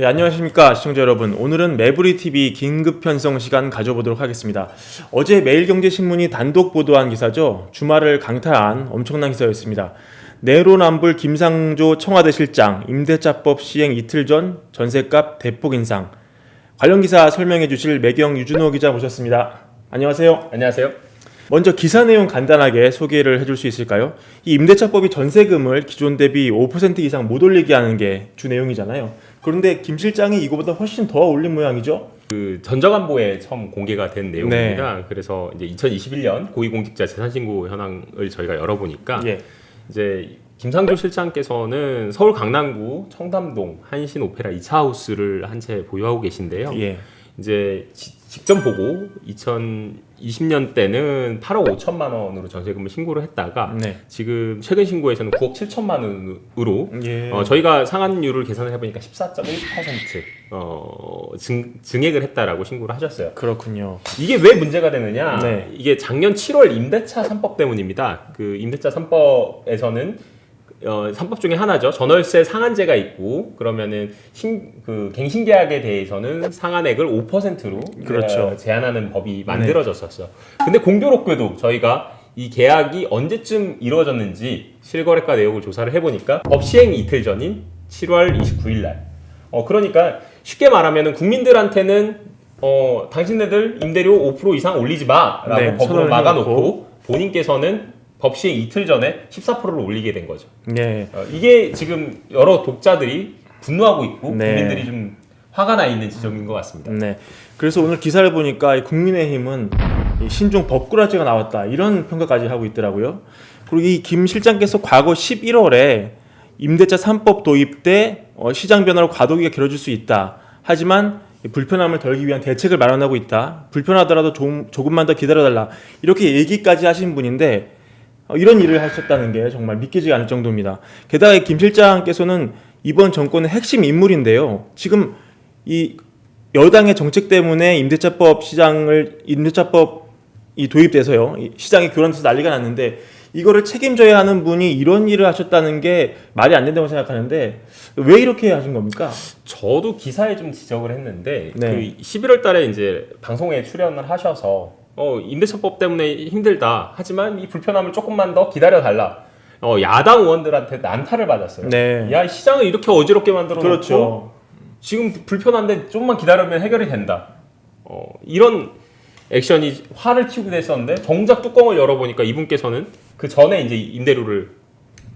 예, 안녕하십니까 시청자 여러분. 오늘은 매부리 TV 긴급 편성 시간 가져보도록 하겠습니다. 어제 매일경제신문이 단독 보도한 기사죠. 주말을 강타한 엄청난 기사였습니다. 내로남불 김상조 청와대 실장 임대차법 시행 이틀 전 전세값 대폭 인상. 관련 기사 설명해 주실 매경 유준호 기자 모셨습니다. 안녕하세요. 안녕하세요. 먼저 기사 내용 간단하게 소개를 해줄 수 있을까요? 이 임대차법이 전세금을 기존 대비 5% 이상 못 올리게 하는 게 주 내용이잖아요. 그런데 김 실장이 이거보다 훨씬 더 올린 모양이죠? 그 전자관보에 처음 공개가 된 내용입니다. 그래서 이제 2021년 고위공직자 재산신고 현황을 저희가 열어보니까 예. 이제 김상조 실장께서는 서울 강남구 청담동 한신 오페라 2차 하우스를 한 채 보유하고 계신데요. 예. 이제 지- 직전 보고 2020년 때는 8억 5천만 원으로 전세금을 신고를 했다가 네. 지금 최근 신고에서는 9억 7천만 원으로 예. 어, 저희가 상한율을 계산을 해보니까 14.1% 어, 증, 증액을 했다라고 신고를 하셨어요. 그렇군요. 이게 왜 문제가 되느냐? 네. 이게 작년 7월 임대차 3법 때문입니다. 그 임대차 3법에서는 어, 3법 중에 하나죠. 전월세 상한제가 있고 그러면은 신, 그 갱신 계약에 대해서는 상한액을 5%로 그렇죠. 제한하는 법이 만들어졌었어요. 근데 공교롭게도 저희가 이 계약이 언제쯤 이루어졌는지 실거래가 내역을 조사를 해보니까 법 시행 이틀 전인 7월 29일 날. 어 그러니까 쉽게 말하면은 국민들한테는 어 당신네들 임대료 5% 이상 올리지 마라고 네, 법으로 막아놓고. 본인께서는 법 시행 이틀 전에 14%를 올리게 된 거죠. 예. 어, 이게 지금 여러 독자들이 분노하고 있고 네. 국민들이 좀 화가 나 있는 지점인 것 같습니다. 네. 그래서 오늘 기사를 보니까 이 국민의힘은 이 신종 법꾸라지가 나왔다 이런 평가까지 하고 있더라고요. 그리고 이 김 실장께서 과거 11월에 임대차 3법 도입 때 어, 시장 변화로 과도기가 길어질 수 있다. 하지만 이 불편함을 덜기 위한 대책을 마련하고 있다. 불편하더라도 좀, 조금만 더 기다려달라. 이렇게 얘기까지 하신 분인데 어, 이런 일을 하셨다는 게 정말 믿기지 않을 정도입니다. 게다가 이김 실장께서는 이번 정권의 핵심 인물인데요. 지금 이 여당의 정책 때문에 임대차법 시장을 임대차법 이 도입돼서요 이 시장이 교란돼서 난리가 났는데 이거를 책임져야 하는 분이 이런 일을 하셨다는 게 말이 안 된다고 생각하는데 왜 이렇게 하신 겁니까? 저도 기사에 좀 지적을 했는데 네. 그 11월 달에 이제 방송에 출연을 하셔서 어, 임대차법 때문에 힘들다. 하지만 이 불편함을 조금만 더 기다려 달라. 어, 야당 의원들한테 난타를 받았어요. 네. 야, 이 시장을 이렇게 어지럽게 만들어 놓고 그렇죠. 지금 불편한데 조금만 기다리면 해결이 된다. 어, 이런 액션이 화를 튀우게 됐었는데 정작 뚜껑을 열어보니까 이분께서는 그 전에 이제 임대료를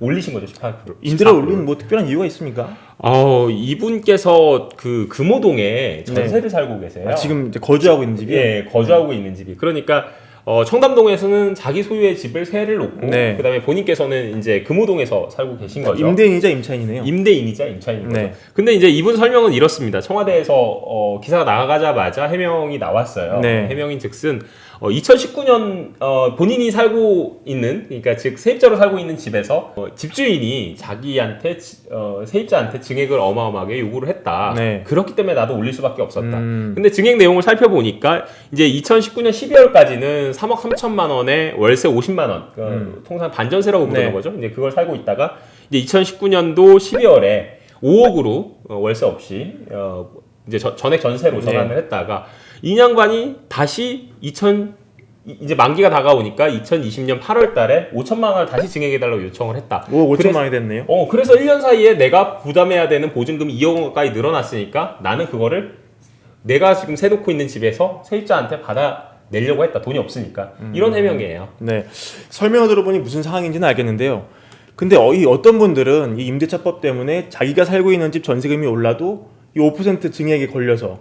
올리신 거죠 18%. 인들을 올리는 뭐 특별한 이유가 있습니까? 어, 이분께서 그 금호동에 전세를 살고 계세요. 네. 아, 지금 이제 거주하고 있는 집이 예, 거주하고 있는 집이. 그러니까 어, 청담동에서는 자기 소유의 집을 세를 놓고 네. 그다음에 본인께서는 이제 금호동에서 살고 계신 거죠. 임대인이자 임차인이네요. 임대인이자 임차인인 거죠. 네. 근데 이제 이분 설명은 이렇습니다. 청와대에서 어, 기사가 나가자마자 해명이 나왔어요. 네. 해명인 즉슨 어, 2019년 어, 본인이 살고 있는 그러니까 즉 세입자로 살고 있는 집에서 어, 집주인이 자기한테 지- 어, 세입자한테 증액을 어마어마하게 요구를 했다. 네. 그렇기 때문에 나도 올릴 수밖에 없었다. 음. 근데 증액 내용을 살펴보니까 이제 2019년 12월까지는 3억 3천만 원에 월세 50만 원, 그 음. 통상 반전세라고 부르는 네. 거죠. 이제 그걸 살고 있다가 이제 2019년도 12월에 5억으로 어, 월세 없이 어, 이제 저- 전액 전세로 네. 전환을 했다가 이양반이 다시 2000 이- 이제 만기가 다가오니까 2020년 8월 달에 5천만 원을 다시 증액해 달라고 요청을 했다. 5억 5천만 그래서- 원이 됐네요. 어, 그래서 1년 사이에 내가 부담해야 되는 보증금이 2억 원까지 늘어났으니까 나는 그거를 내가 지금 세 놓고 있는 집에서 세입자한테 받아 내려고 했다. 돈이 없으니까. 음. 이런 해명이에요. 네. 설명을 들어보니 무슨 상황인지는 알겠는데요. 근데 어, 이 어떤 분들은 이 임대차법 때문에 자기가 살고 있는 집 전세금이 올라도 이 5% 증액에 걸려서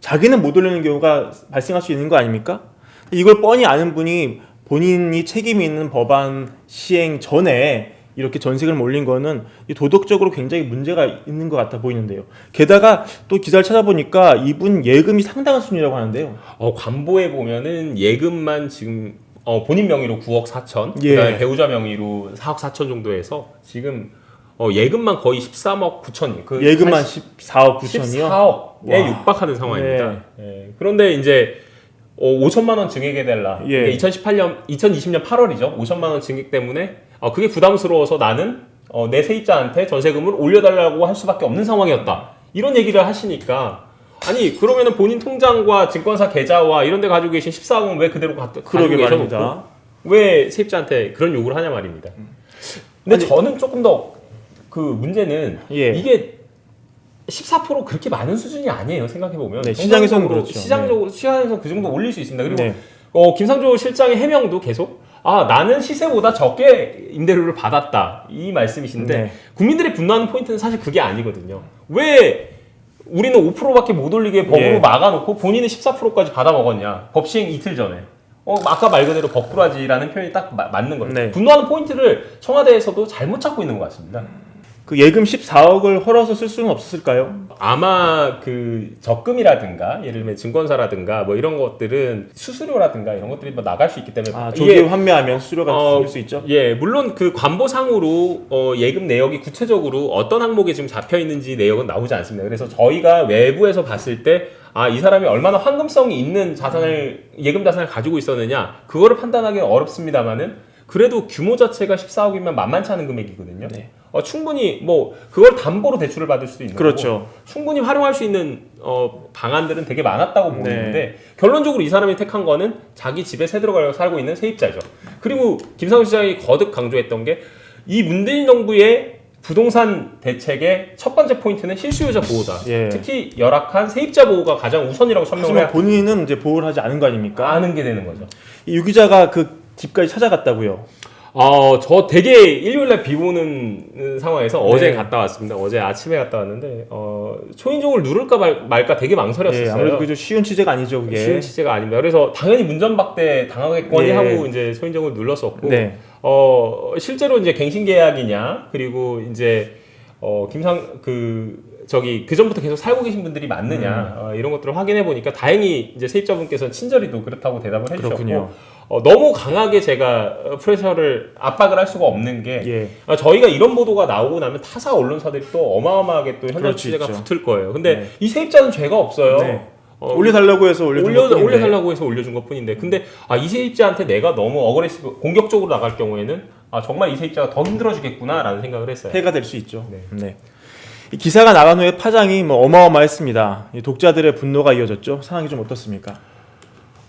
자기는 못 올리는 경우가 발생할 수 있는 거 아닙니까? 이걸 뻔히 아는 분이 본인이 책임이 있는 법안 시행 전에 이렇게 전세금을 올린 거는 이 도덕적으로 굉장히 문제가 있는 것 같아 보이는데요. 게다가 또 기사를 찾아보니까 이분 예금이 상당한 수준이라고 하는데요. 어, 관보에 보면은 예금만 지금 어, 본인 명의로 9억 4천, 예. 그다음에 배우자 명의로 4억 4천 정도 해서 지금 어, 예금만 거의 13억 9천. 그 예금만 14억 9천이요. 14억에 와. 육박하는 상황입니다. 예. 그런데 이제 어, 5천만 원 증액해 달라. 예. 이게 2018년, 2020년 8월이죠. 5천만 원 증액 때문에 어, 그게 부담스러워서 나는 어, 내 세입자한테 전세금을 올려달라고 할 수밖에 없는 상황이었다. 이런 얘기를 하시니까 아니 그러면은 본인 통장과 증권사 계좌와 이런 데 가지고 계신 14억은 왜 그대로 가, 가지고 그러게 계셔놓고 말입니다. 왜 세입자한테 그런 요구를 하냐 말입니다. 근데 아니- 저는 조금 더 그 문제는 예. 이게 14% 그렇게 많은 수준이 아니에요. 생각해 보면 네, 시장에서는 그렇죠. 시장적으로 시장에서 그 정도 올릴 수 있습니다. 그리고 네. 어, 김상조 실장의 해명도 계속 아 나는 시세보다 적게 임대료를 받았다 이 말씀이신데 네. 국민들이 분노하는 포인트는 사실 그게 아니거든요. 왜 우리는 5%밖에 못 올리게 법으로 예. 막아놓고 본인은 14%까지 받아 먹었냐? 법 시행 이틀 전에. 어, 아까 말 그대로 법꾸라지라는 표현이 딱 마- 맞는 거예요. 네. 분노하는 포인트를 청와대에서도 잘못 찾고 있는 것 같습니다. 그 예금 14억을 헐어서 쓸 수는 없었을까요? 아마 그 적금이라든가 예를 들면 증권사라든가 뭐 이런 것들은 수수료라든가 이런 것들이 뭐 나갈 수 있기 때문에 아, 이게 조기 환매하면 수수료가 어, 생길 수 있죠. 예, 물론 그 관보상으로 어, 예금 내역이 구체적으로 어떤 항목에 지금 잡혀 있는지 내역은 나오지 않습니다. 그래서 저희가 외부에서 봤을 때 아, 이 사람이 얼마나 황금성이 있는 자산을 예금 자산을 가지고 있었느냐 그거를 판단하기는 어렵습니다만은 그래도 규모 자체가 14억이면 만만치 않은 금액이거든요. 네. 어, 충분히 뭐 그걸 담보로 대출을 받을 수도 있는 거고 그렇죠. 충분히 활용할 수 있는 어, 방안들은 되게 많았다고 네. 보이는데 결론적으로 이 사람이 택한 거는 자기 집에 새 들어가려고 살고 있는 세입자죠. 그리고 김상훈 시장이 거듭 강조했던 게 이 문재인 정부의 부동산 대책의 첫 번째 포인트는 실수요자 보호다. 예. 특히 열악한 세입자 보호가 가장 우선이라고 설명을 하지만 해야 본인은 이제 보호를 하지 않은 거 아닙니까? 아는 게 되는 거죠. 이 유기자가 그 집까지 찾아갔다고요. 어, 저 되게 일요일날 비 오는 상황에서 어제 네. 갔다 왔습니다. 어제 아침에 갔다 왔는데 어, 초인종을 누를까 말, 말까 되게 망설였었어요. 예, 아무래도 그죠 쉬운 취재가 아니죠, 그게. 쉬운 취재가 아닙니다. 그래서 당연히 문전박대 당하겠거니 예. 하고 이제 소인정을 눌렀었고, 네. 어 실제로 이제 갱신 계약이냐 그리고 이제 어 김상 그 저기 그 전부터 계속 살고 계신 분들이 맞느냐 음. 어, 이런 것들을 확인해 보니까 다행히 이제 세입자분께서는 친절히도 그렇다고 대답을 해주셨고. 어, 너무 강하게 제가 어, 프레셔를 압박을 할 수가 없는 게 예. 아, 저희가 이런 보도가 나오고 나면 타사 언론사들이 또 어마어마하게 또 현장 취재가 있죠. 붙을 거예요. 근데 네. 이 세입자는 죄가 없어요. 네. 어, 올려달라고 해서 올려준 올려 것뿐인데. 올려달라고 해서 올려준 것 뿐인데 근데 아 이 세입자한테 내가 너무 어그레시브 공격적으로 나갈 경우에는 아 정말 이 세입자가 더 힘들어지겠구나라는 생각을 했어요. 해가 될 수 있죠. 네. 네. 이 기사가 나간 후에 파장이 뭐 어마어마했습니다. 이 독자들의 분노가 이어졌죠. 상황이 좀 어떻습니까?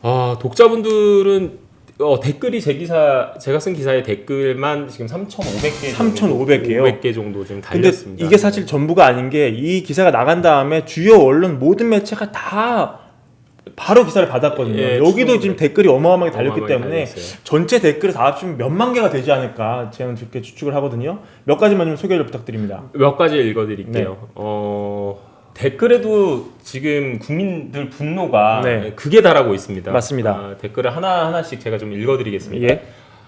아 독자분들은 어, 댓글이 제 기사 제가 쓴 기사의 댓글만 지금 3,500개 3,500 개요? 500개 정도 지금 근데 달렸습니다. 이게 사실 전부가 아닌 게 이 기사가 나간 다음에 주요 언론 모든 매체가 다 바로 기사를 받았거든요. 예, 여기도 지금 댓글이 어마어마하게 달렸기 어마어마하게 때문에 달렸어요. 전체 댓글을 다 합치면 몇만 개가 되지 않을까 저는 그렇게 추측을 하거든요. 몇 가지만 좀 소개를 부탁드립니다. 몇 가지 읽어드릴게요. 네. 어, 댓글에도 지금 국민들 분노가 네. 극에 달하고 있습니다. 맞습니다. 아, 댓글을 하나 하나씩 제가 좀 읽어드리겠습니다. 예.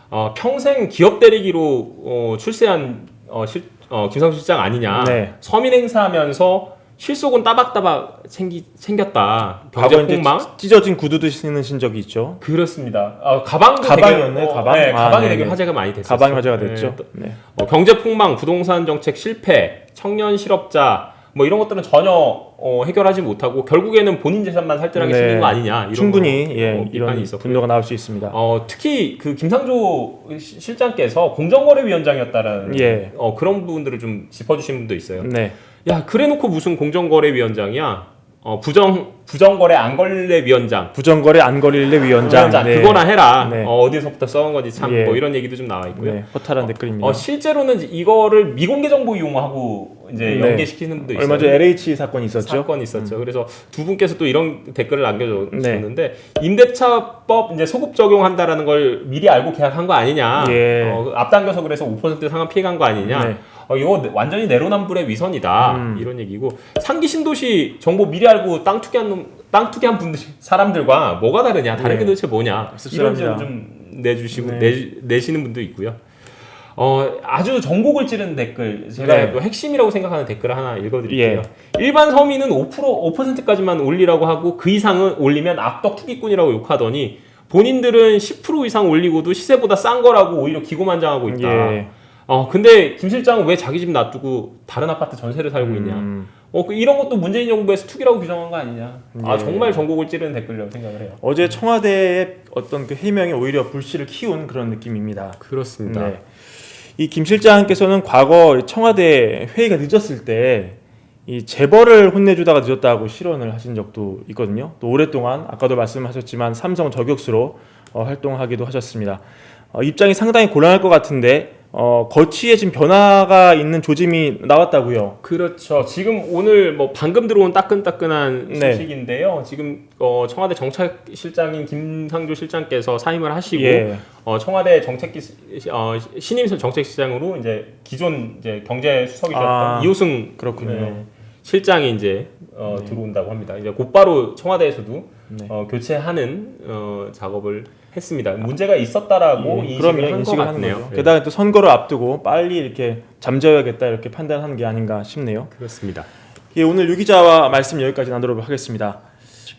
어, 평생 기업 대리기로 어, 출세한 어, 실, 어, 김상수 실장 아니냐. 네. 서민 행사하면서 실속은 따박따박 챙기, 챙겼다. 과거 경제 이제 폭망. 찢- 찢어진 구두도 신으신 적이 있죠. 그렇습니다. 어, 가방도 가방이었네, 되게, 어, 가방? 네, 아, 가방이 네네. 되게 화제가 많이 됐었어요. 가방이 화제가 네, 됐죠. 또, 네. 어, 경제 폭망, 부동산 정책 실패, 청년 실업자 뭐 이런 것들은 전혀 어, 해결하지 못하고 결국에는 본인 재산만 살뜰하게 네. 챙긴 거 아니냐 이런 충분히 거, 예, 어, 이런 분노가 나올 수 있습니다. 어, 특히 그 김상조 시- 실장께서 공정거래위원장이었다라는 예. 어, 그런 부분들을 좀 짚어주신 분도 있어요. 네. 야 그래놓고 무슨 공정거래위원장이야? 어, 부정 부정거래 안걸레위원장. 부정거래 안거릴래 위원장. 위원장 네. 그거나 해라. 네. 어, 어디서부터 써온 건지 참 예. 뭐 이런 얘기도 좀 나와 있고요. 네. 허탈한 댓글입니다. 어, 실제로는 이거를 미공개 정보 이용하고 이제 네. 연계시키는 분도 있어요. 얼마 전에 LH 사건이 있었죠. 음. 사건이 있었죠. 그래서 두 분께서 또 이런 댓글을 네. 남겨줬는데 임대차법 이제 소급 적용한다라는 걸 미리 알고 계약한 거 아니냐? 예. 어, 앞당겨서 그래서 5% 상한 피해간 거 아니냐? 네. 어, 이거 완전히 내로남불의 위선이다 음. 이런 얘기고 상기 신도시 정보 미리 알고 땅 투기한 놈, 땅 투기한 분들 사람들과 뭐가 다르냐? 다른 네. 게 도대체 뭐냐? 이런. 점을 좀 내주시고 네. 내, 내시는 분도 있고요. 어, 아주 전곡을 찌르는 댓글 제가 네. 또 핵심이라고 생각하는 댓글 하나 읽어드릴게요. 예. 일반 서민은 5% 5%까지만 올리라고 하고 그 이상은 올리면 악덕 투기꾼이라고 욕하더니 본인들은 10% 이상 올리고도 시세보다 싼 거라고 오히려 기고만장하고 있다. 예. 어 근데 김 실장은 왜 자기 집 놔두고 다른 아파트 전세를 살고 있냐? 음. 어 그 이런 것도 문재인 정부에서 투기라고 규정한 거 아니냐? 아 예. 정말 전곡을 찌르는 댓글이라고 생각을 해요. 어제 청와대의 어떤 그 해명이 오히려 불씨를 키운 그런 느낌입니다. 그렇습니다. 네. 이김 실장께서는 과거 청와대 회의가 늦었을 때 이 재벌을 혼내주다가 늦었다고 실언을 하신 적도 있거든요. 또 오랫동안 아까도 말씀하셨지만 삼성 저격수로 어, 활동하기도 하셨습니다. 어, 입장이 상당히 곤란할 것 같은데 어, 거취에 지금 변화가 있는 조짐이 나왔다고요. 그렇죠. 지금 오늘 뭐 방금 들어온 따끈따끈한 네. 소식인데요. 지금 어, 청와대 정책실장인 김상조 실장께서 사임을 하시고 예. 어, 청와대 정책기 어, 신임 정책실장으로 이제 기존 이제 경제 수석이셨던 아, 이호승 그렇군요. 네, 실장이 이제 어, 네. 들어온다고 합니다. 이제 곧바로 청와대에서도 네. 어, 교체하는 어, 작업을 했습니다. 문제가 있었다라고 예, 인식을 한것 인식을 하는 같네요. 거죠. 네. 게다가 또 선거를 앞두고 빨리 이렇게 잠재워야겠다 이렇게 판단하는 게 아닌가 싶네요. 그렇습니다. 예, 오늘 유 기자와 말씀 여기까지 나누도록 하겠습니다.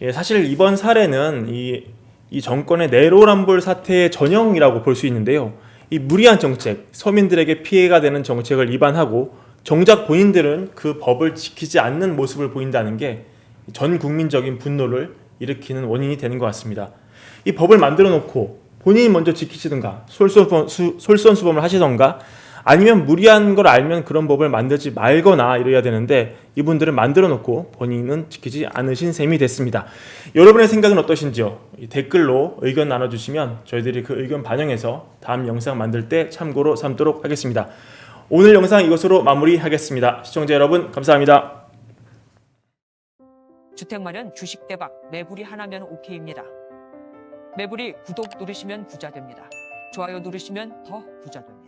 예, 사실 이번 사례는 이, 이 정권의 내로남불 사태의 전형이라고 볼 수 있는데요. 이 무리한 정책, 서민들에게 피해가 되는 정책을 위반하고 정작 본인들은 그 법을 지키지 않는 모습을 보인다는 게 전 국민적인 분노를 일으키는 원인이 되는 것 같습니다. 이 법을 만들어 놓고 본인이 먼저 지키시든가 솔선수범을 하시던가 아니면 무리한 걸 알면 그런 법을 만들지 말거나 이래야 되는데 이분들은 만들어 놓고 본인은 지키지 않으신 셈이 됐습니다. 여러분의 생각은 어떠신지요? 이 댓글로 의견 나눠주시면 저희들이 그 의견 반영해서 다음 영상 만들 때 참고로 삼도록 하겠습니다. 오늘 영상 이것으로 마무리하겠습니다. 시청자 여러분 감사합니다. 주택 마련 주식 대박 매불이 하나면 오케이입니다. 매불이 구독 누르시면 부자 됩니다. 좋아요 누르시면 더 부자 됩니다.